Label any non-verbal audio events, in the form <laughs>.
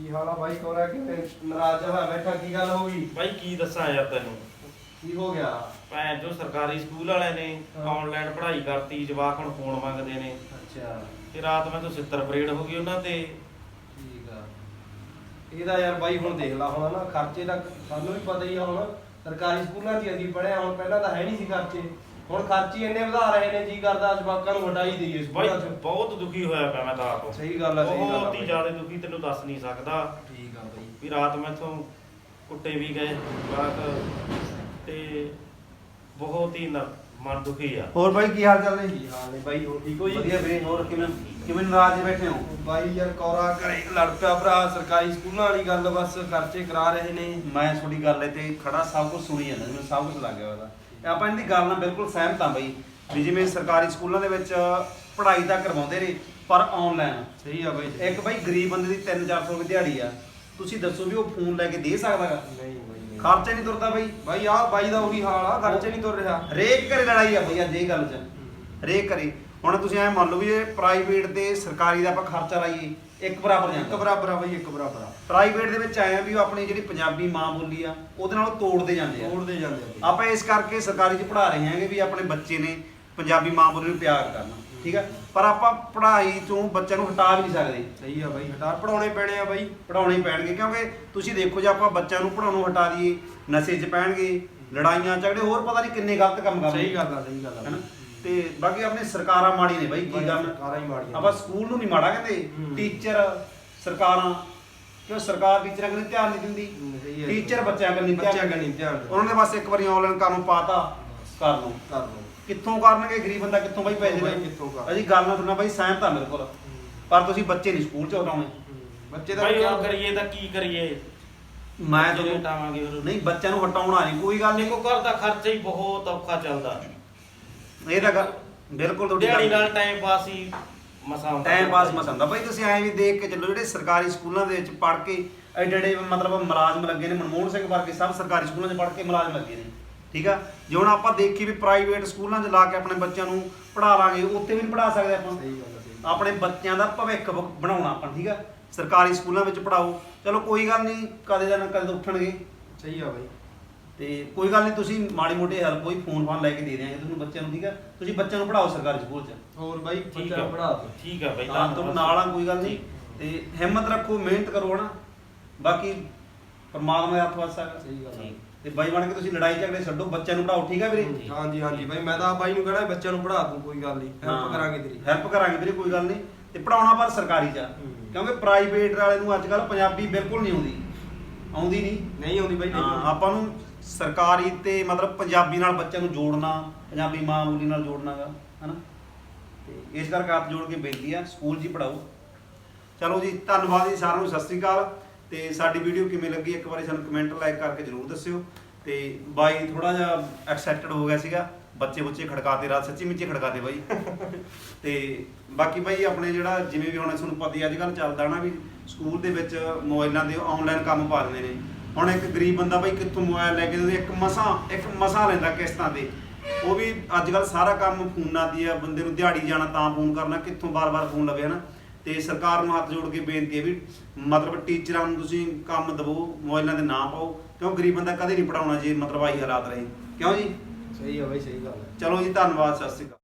ਕੀ ਹਾਲ ਆ ਬਾਈ? ਕੋਰਾ ਕਿਵੇਂ ਨਾਰਾਜ਼ ਹੋਇਆ ਬੈਠਾ? ਕੀ ਗੱਲ ਹੋ ਗਈ? ਬਾਈ ਕੀ ਦੱਸਾਂ ਯਾਰ ਤੈਨੂੰ? ਕੀ ਹੋ ਗਿਆ? ਭੈਣ ਜੋ ਸਰਕਾਰੀ ਸਕੂਲ ਵਾਲਿਆਂ ਨੇ ਹਾਂ। ਆਨਲਾਈਨ ਪੜ੍ਹਾਈ ਕਰਤੀ ਜਵਾਕ ਹੁਣ ਫੋਨ ਮੰਗਦੇ ਨੇ। ਅੱਛਾ। ਤੇ ਰਾਤ ਮੈਂ ਤੋਂ 70 ਪਰੇਡ ਹੋ ਗਈ ਉਹਨਾਂ ਤੇ। ਠੀਕ ਆ। ਇਹਦਾ ਯਾਰ ਬਾਈ ਹੁਣ ਦੇਖ ਲਾ ਹੁਣ ਨਾ ਖਰਚੇ ਦਾ ਸਾਨੂੰ ਵੀ ਪਤਾ ਹੀ ਆ ਹੁਣ। ਸਰਕਾਰੀ ਸਕੂਲਾਂ 'ਚ ਹੀ ਅਸੀਂ ਪੜਿਆ ਹੁਣ ਪਹਿਲਾਂ ਤਾਂ ਹੈ ਨਹੀਂ ਸੀ ਖਰਚੇ। ਹੁਣ ਖਰਚੇ ਇੰਨੇ ਵਧਾ ਰਹੇ ਨੇ ਜੀ ਕਰਦਾ ਜਵਾਕਾਂ ਨੂੰ ਵਟਾਈ ਦਈਏ ਬਾਈ ਸਕੂਲਾਂ 'ਚ। ਬਹੁਤ ਦੁਖੀ ਹੋਇਆ ਪਿਆ ਮੈਂ ਤਾਂ ਆਪ। ਸਹੀ ਗੱਲ ਆ ਸਹੀ ਗੱਲ ਆ ਬਹੁਤ ਹੀ ਬਾਈ। ਜ਼ਿਆਦਾ ਦੁਖੀ ਤੈਨੂੰ ਦੱਸ ਨਹੀਂ ਸਕਦਾ। ਠੀਕ ਆ ਬਾਈ। ਵੀ ਰਾਤ ਮੈਥੋਂ ਕੁੱਟੇ ਵੀ ਗਏ ਜਵਾਕ ਤੇ ਬਹੁਤ ਹੀ ਨ- ਮਨ ਦੁਖੀ ਆ। ਹੋਰ ਬਾਈ ਕੀ ਹਾਲ ਚਾਲ ਨੇ? ਕੀ ਹਾਲ ਨੇ ਬਾਈ ਹੋ ਠੀਕ ਹੋ ਜੀ? ਵਧੀਆ ਵੀਰੇ ਹੋਰ ਕਿਵੇਂ ਕਿਵੇਂ ਨਾਰਾਜ਼ ਬੈਠੇ ਹੋ? ਬਾਈ ਯਾਰ ਕੌਰਾ ਘਰੇ ਲੜ ਪਿਆ ਭਰਾ ਸਰਕਾਰੀ ਸਕੂਲਾਂ ਵਾਲੀ ਗੱਲ ਬਸ ਖਰਚੇ ਕਰਾ ਰਹੇ ਨੇ। ਮੈਂ ਤੁਹਾਡੀ ਗੱਲ ਤੇ ਖੜਾ ਸਭ ਕੁਝ ਸੁਣੀ ਜਾਂਦਾ ਮੈਨੂੰ ਸਭ ਕੁਝ ਲੱਗ ਗਿਆ ਉਹਦਾ। ਆਪਾਂ ਇਹਦੀ ਗੱਲ ਨਾਲ ਬਿਲਕੁਲ ਸਹਿਮਤ ਹਾਂ ਬਾਈ ਵੀ ਜਿਵੇਂ ਸਰਕਾਰੀ ਸਕੂਲਾਂ ਦੇ ਵਿੱਚ ਪੜ੍ਹਾਈ ਤਾਂ ਕਰਵਾਉਂਦੇ ਨੇ ਪਰ ਆਨਲਾਈਨ ਸਹੀ ਆ ਬਾਈ ਇੱਕ ਬਾਈ ਗਰੀਬ ਬੰਦੇ ਦੀ 3-400 ਰੁਪਏ ਦਿਹਾੜੀ ਆ। ਤੁਸੀਂ ਦੱਸੋ ਵੀ ਉਹ ਫੋਨ ਲੈ ਕੇ ਦੇ ਸਕਦਾਗਾ ਨਹੀਂ ਬਾਈ ਨਹੀਂ। ਖਰਚਾ ਨਹੀਂ ਤੁਰਦਾ ਬਾਈ। ਬਾਈ ਆ ਬਾਈ ਦਾ ਉਹੀ ਹਾਲ ਆ ਖਰਚੇ ਨਹੀਂ ਤੁਰ ਰਿਹਾ। ਹਰੇਕ ਘਰੇ ਲੜਾਈ ਆ ਬਈ ਅੱਜ ਇਹ ਗੱਲ 'ਚ। ਹਰੇਕ ਘਰੇ। ਹੁਣ ਤੁਸੀਂ ਐ ਮੰਨ ਲਓ ਵੀ ਇਹ ਪ੍ਰਾਈਵੇਟ ਤੇ ਸਰਕਾਰੀ ਦਾ ਆਪਾਂ ਖਰਚਾ ਲਾਈਏ ਇੱਕ ਬਰਾਬਰ ਇੱਕ ਜਾਂਦਾ ਬਰਾਬਰ ਆ ਬਾਈ ਇੱਕ ਬਰਾਬਰ ਆ। ਪ੍ਰਾਈਵੇਟ ਦੇ ਵਿੱਚ ਆਇਆ ਵੀ ਉਹ ਆਪਣੀ ਜਿਹੜੀ ਪੰਜਾਬੀ ਮਾਂ ਬੋਲੀ ਆ ਉਹਦੇ ਨਾਲ ਤੋੜਦੇ ਜਾਂਦੇ ਆ। ਤੋੜਦੇ ਜਾਂਦੇ ਆ। ਆਪਾਂ ਇਸ ਕਰਕੇ ਸਰਕਾਰੀ 'ਚ ਪੜ੍ਹਾ ਰਹੇ ਹਾਂਗੇ ਵੀ ਆਪਣੇ ਬੱਚੇ ਨੇ ਪੰਜਾਬੀ ਮਾਂ ਬੋਲੀ ਨੂੰ ਪਿਆਰ ਕਰਨਾ। ਠੀਕ ਆ? ਪਰ ਆਪਾਂ ਪੜ੍ਹਾਈ ਤੋਂ ਬੱਚਿਆਂ ਨੂੰ ਹਟਾ ਵੀ ਨਹੀਂ ਸਕਦੇ। ਸਹੀ ਆ ਬਾਈ। ਹਟਾਰ ਪੜਾਉਣੇ ਪੈਣੇ ਆ ਬਾਈ ਪੜਾਉਣੇ ਹੀ ਪੈਣਗੇ। ਕਿਉਂਕਿ ਤੁਸੀਂ ਦੇਖੋ ਜੇ ਆਪਾਂ ਬੱਚਿਆਂ ਨੂੰ ਪੜਾਉਣੋਂ ਹਟਾ ਦਈਏ ਨਸ਼ੇ 'ਚ ਪੈਣਗੇ ਲੜਾਈਆਂ ਝਗੜੇ ਹੋਰ ਪਤਾ ਨਹੀਂ ਕਿੰਨੇ ਗਲਤ ਕੰਮ ਕਰਦੇ ਸਹੀ ਗੱਲ ਆ ਸਹੀ ਗੱਲ ਆ ਹੈਨਾ? ਤੇ ਬਾਕੀ ਆਪਣੇ ਸਰਕਾਰਾਂ ਮਾੜੀ ਨੇ ਬਾਈ ਕੀ ਗੱਲ? ਸਰਕਾਰਾਂ ਹੀ ਮਾੜੀਆਂ ਆਪਾਂ ਸਕੂਲ ਨੂੰ ਨਹੀਂ ਮਾੜਾ ਕਹਿੰਦੇ। ਟੀਚਰ ਸਰਕਾਰਾਂ। ਕਿਉਂ ਸਰਕਾਰ ਟੀਚਰਾਂ ਕਨੀ ਧਿਆਨ ਨਹੀਂ ਦਿੰਦੀ? ਸਹੀ। ਟੀਚਰ ਬੱਚਿਆਂ ਕਨੀ ਧਿਆਨ ਕਨੀ ਧਿਆਨ ਦਿੰਦੇ। ਉਹਨਾਂ ਦੇ ਬਸ ਇੱਕ ਵਾਰੀ ਆਨਲਾਈਨ ਕੰਮ ਪਾਤਾ ਕਰ ਲਓ। ਕਰ ਲਓ। ਕਿੱਥੋਂ ਕਰਨਗੇ ਗਰੀਬ ਬੰਦਾ ਕਿੱਥੋਂ ਬਾਈ ਪੈਸੇ ਲੈ ਕਿੱਥੋਂ ਕਰ? ਅਸੀਂ ਗੱਲ ਨਾਲ ਤੁਹਾਡੇ ਬਾਈ ਸਹਿਮਤ ਆ ਮੇਰੇ ਕੋਲ। ਪਰ ਤੁਸੀਂ ਬੱਚੇ ਨਹੀਂ ਸਕੂਲ ਚ ਹਟਾਉਣੇ ਬੱਚੇ ਦਾ ਬਾਈ ਹੁਣ ਕਰੀਏ ਤਾਂ ਕੀ ਕਰੀਏ? ਮੈਂ ਤੁਹਾਨੂੰ ਹਟਾਵਾਂਗੇ ਫਿਰ ਨਹੀਂ ਬੱਚਿਆਂ ਨੂੰ ਹਟਾਉਣਾ ਨਹੀਂ ਕੋਈ ਗੱਲ ਨਹੀਂ। ਦੇਖੋ ਘਰ ਦਾ ਖਰਚਾ ਹੀ ਬਹੁਤ ਔਖਾ ਚੱਲਦਾ। ਇਹ ਤਾਂ ਗੱਲ ਬਿਲਕੁਲ ਤੁਹਾਡੀ ਦਿਹਾੜੀ ਗੱਲ ਨਾਲ ਟਾਈਮ ਪਾਸ ਹੀ ਮਸਾਂ ਹੁੰਦਾ। ਟਾਈਮ ਪਾਸ ਮਸਾਂ ਹੁੰਦਾ। ਬਾਈ ਤੁਸੀਂ ਐਂ ਵੀ ਦੇਖ ਕੇ ਚੱਲੋ ਜਿਹੜੇ ਸਰਕਾਰੀ ਸਕੂਲਾਂ ਦੇ ਵਿੱਚ ਪੜ੍ਹ ਕੇ ਐਡੇ ਐਡੇ ਮਤਲਬ ਮੁਲਾਜ਼ਮ ਲੱਗੇ ਨੇ ਮਨਮੋਹਨ ਸਿੰਘ ਵਰਗੇ ਸਭ ਸਰਕਾਰੀ ਸਕੂਲਾਂ 'ਚ ਪੜ੍ਹ ਕੇ ਮੁਲਾਜ਼ਮ ਲੱਗੇ ਨੇ। ਠੀਕ ਆ? ਜੇ ਹੁਣ ਆਪਾਂ ਦੇਖੀ ਵੀ ਪ੍ਰਾਈਵੇਟ ਸਕੂਲਾਂ 'ਚ ਲਾ ਕੇ ਆਪਣੇ ਬੱਚਿਆਂ ਨੂੰ ਪੜ੍ਹਾ ਲਾਂਗੇ ਉੱਥੇ ਵੀ ਨਹੀਂ ਪੜ੍ਹਾ ਸਕਦੇ ਆਪਾਂ। ਸਹੀ ਗੱਲ ਸਹੀ ਆਪਣੇ ਬੱਚਿਆਂ ਦਾ ਭਵਿੱਖ ਬ- ਬਣਾਉਣਾ ਆਪਾਂ ਠੀਕ ਆ? ਸਰਕਾਰੀ ਸਕੂਲਾਂ ਵਿੱਚ ਪੜਾਓ ਚਲੋ ਕੋਈ ਗੱਲ ਨਹੀਂ ਕਦੇ ਜਾਂ ਕਦੇ ਤਾਂ ਉੱਠਣਗੇ। ਸਹੀ ਆ ਬਾਈ। ਤੇ ਕੋਈ ਗੱਲ ਨਹੀਂ ਤੁਸੀਂ ਮਾੜੀ ਮੋਟੀ ਹੈਲਪ ਕੋਈ ਫੋਨ ਫਾਨ ਲੈ ਕੇ ਦੇ ਦਿਆਂਗੇ ਤੁਹਾਨੂੰ ਬੱਚਿਆਂ ਨੂੰ ਠੀਕ ਆ? ਤੁਸੀਂ ਬੱਚਿਆਂ ਨੂੰ ਪੜਾਓ ਸਰਕਾਰੀ ਸਕੂਲ 'ਚ। ਹੋਰ ਬਾਈ ਠੀਕ ਬੱਚਾ ਆ। ਪੜਾ ਦੇ ਠੀਕ ਆ ਬਾਈ ਤਾਂ ਤੋਂ ਨਾਲ ਆ ਕੋਈ ਗੱਲ ਨਹੀਂ। ਤੇ ਹਿੰਮਤ ਰੱਖੋ ਮਿਹਨਤ ਕਰੋ ਹਨਾ? ਬਾਕੀ ਪਰਮਾਤਮਾ ਦੇ ਹੱਥ ਵੱਸ ਹੈਗਾ। ਸਹੀ ਗੱਲ ਠੀਕ। ਤੇ ਬਾਈ ਬਣ ਕੇ ਤੁਸੀਂ ਲੜਾਈ ਝਗੜੇ ਛੱਡੋ ਬੱਚਿਆਂ ਨੂੰ ਪੜਾਓ ਠੀਕ ਆ ਵੀਰੇ? ਹਾਂਜੀ ਹਾਂਜੀ ਬਾਈ ਮੈਂ ਤਾਂ ਬਾਈ ਨੂੰ ਕਹਿਣਾ ਬੱਚਿਆਂ ਨੂੰ ਪੜਾ ਦੂੰ ਕੋਈ ਗੱਲ ਨਹੀਂ। ਹੈਲਪ ਹਾਂ। ਕਰਾਂਗੇ ਤੇਰੀ। ਹੈਲਪ ਕਰਾਂਗੇ ਵੀਰੇ ਕੋਈ ਗੱਲ ਨਹੀਂ। ਤੇ ਪੜਾਉਣਾ ਪਰ ਸਰਕਾਰੀ ਚ ਆ। ਹੂੰ। ਕਿਉਂਕਿ ਪ੍ਰਾਈਵੇਟ ਵਾਲੇ ਨੂੰ ਅੱਜ ਕੱਲ ਪੰਜਾਬੀ ਬਿਲਕੁਲ ਨਹੀਂ ਆਉਂਦੀ। ਆਉਂਦੀ ਨਹੀਂ। ਨਹੀਂ ਆਉਂਦੀ ਬਾਈ ਨਹੀਂ ਹਾਂ ਆਉਂਦੀ। ਆਪਾਂ ਨੂੰ ਸਰਕਾਰੀ ਤੇ ਮਤਲਬ ਪੰਜਾਬੀ ਨਾਲ ਬੱਚਿਆਂ ਨੂੰ ਜੋੜਨਾ ਪੰਜਾਬੀ ਮਾਂ ਬੋਲੀ ਨਾਲ ਜੋੜਨਾਗਾ ਹਨਾ? ਤੇ ਇਸ ਕਰਕੇ ਹੱਥ ਜੋੜ ਕੇ ਬੇਨਤੀ ਆ ਸਕੂਲ 'ਚ ਹੀ ਪੜਾਓ ਚਲੋ ਜੀ ਧੰਨਵਾਦ ਜੀ ਸਾਰਿਆਂ ਨੂੰ ਸਤਿ ਸ੍ਰੀ ਅਕਾਲ। ਤੇ ਸਾਡੀ ਵੀਡੀਓ ਕਿਵੇਂ ਲੱਗੀ ਇੱਕ ਵਾਰੀ ਸਾਨੂੰ ਕਮੈਂਟ ਲਾਈਕ ਕਰਕੇ ਜਰੂਰ ਦੱਸਿਓ। ਤੇ ਬਾਈ ਥੋੜਾ ਜਿਹਾ ਐਕਸਾਈਟਡ ਹੋ ਗਿਆ ਸੀਗਾ। ਬੱਚੇ ਬੱਚੇ ਖੜਕਾਤੇ ਰਾਤ ਸੱਚੀ ਮੁੱਚੀ ਖੜਕਾਤੇ ਬਾਈ। <laughs> ਤੇ ਬਾਕੀ ਬਾਈ ਆਪਣੇ ਜਿਹੜਾ ਜਿਵੇਂ ਵੀ ਹੁਣ ਤੁਹਾਨੂੰ ਪਤਾ ਹੀ ਅੱਜ ਕੱਲ੍ਹ ਚੱਲਦਾ ਨਾ ਵੀ ਸਕੂਲ ਦੇ ਵਿੱਚ ਮੋਬਾਈਲਾਂ ਦੇ ਆਨਲਾਈਨ ਕੰਮ ਪਾ ਦਿੰਦੇ ਨੇ। ਹੁਣ ਇੱਕ ਗਰੀਬ ਬੰਦਾ ਬਾਈ ਕਿੱਥੋਂ ਮੋਬਾਈਲ ਲੈ ਕੇ ਦੇ ਇੱਕ ਮਸਾਂ ਇੱਕ ਮਸਾਂ ਲੈਂਦਾ ਕਿਸ਼ਤਾਂ ਤੇ। ਉਹ ਵੀ ਅੱਜ ਕੱਲ ਸਾਰਾ ਕੰਮ ਫੋਨਾਂ ਦੀ ਆ ਬੰਦੇ ਨੂੰ ਦਿਹਾੜੀ ਜਾਣਾ ਤਾਂ ਫੋਨ ਕਰਨਾ ਕਿੱਥੋਂ ਬਾਰ-ਬਾਰ ਫੋਨ ਲਵੇ ਹਨਾ ਤੇ ਸਰਕਾਰ ਨੂੰ ਹੱਥ ਜੋੜ ਕੇ ਬੇਨਤੀ ਹੈ ਵੀ ਮਤਲਬ ਟੀਚਰਾਂ ਨੂੰ ਤੁਸੀਂ ਕੰਮ ਦਵੋ ਮੋਬਾਈਲਾਂ ਦੇ ਨਾ ਪਾਓ ਕਿਉਂ ਗਰੀਬ ਬੰਦਾ ਕਦੇ ਨਹੀਂ ਪੜਾਉਣਾ ਜੇ ਮਤਲਬ ਆਹੀ ਹਾਲਾਤ ਰਹੇ। ਕਿਉਂ ਜੀ? ਸਹੀ ਬਾਈ ਸਹੀ ਗੱਲ ਆ ਚਲੋ ਜੀ ਧੰਨਵਾਦ ਸਤਿ ਸ਼੍ਰੀ ਅਕਾਲ।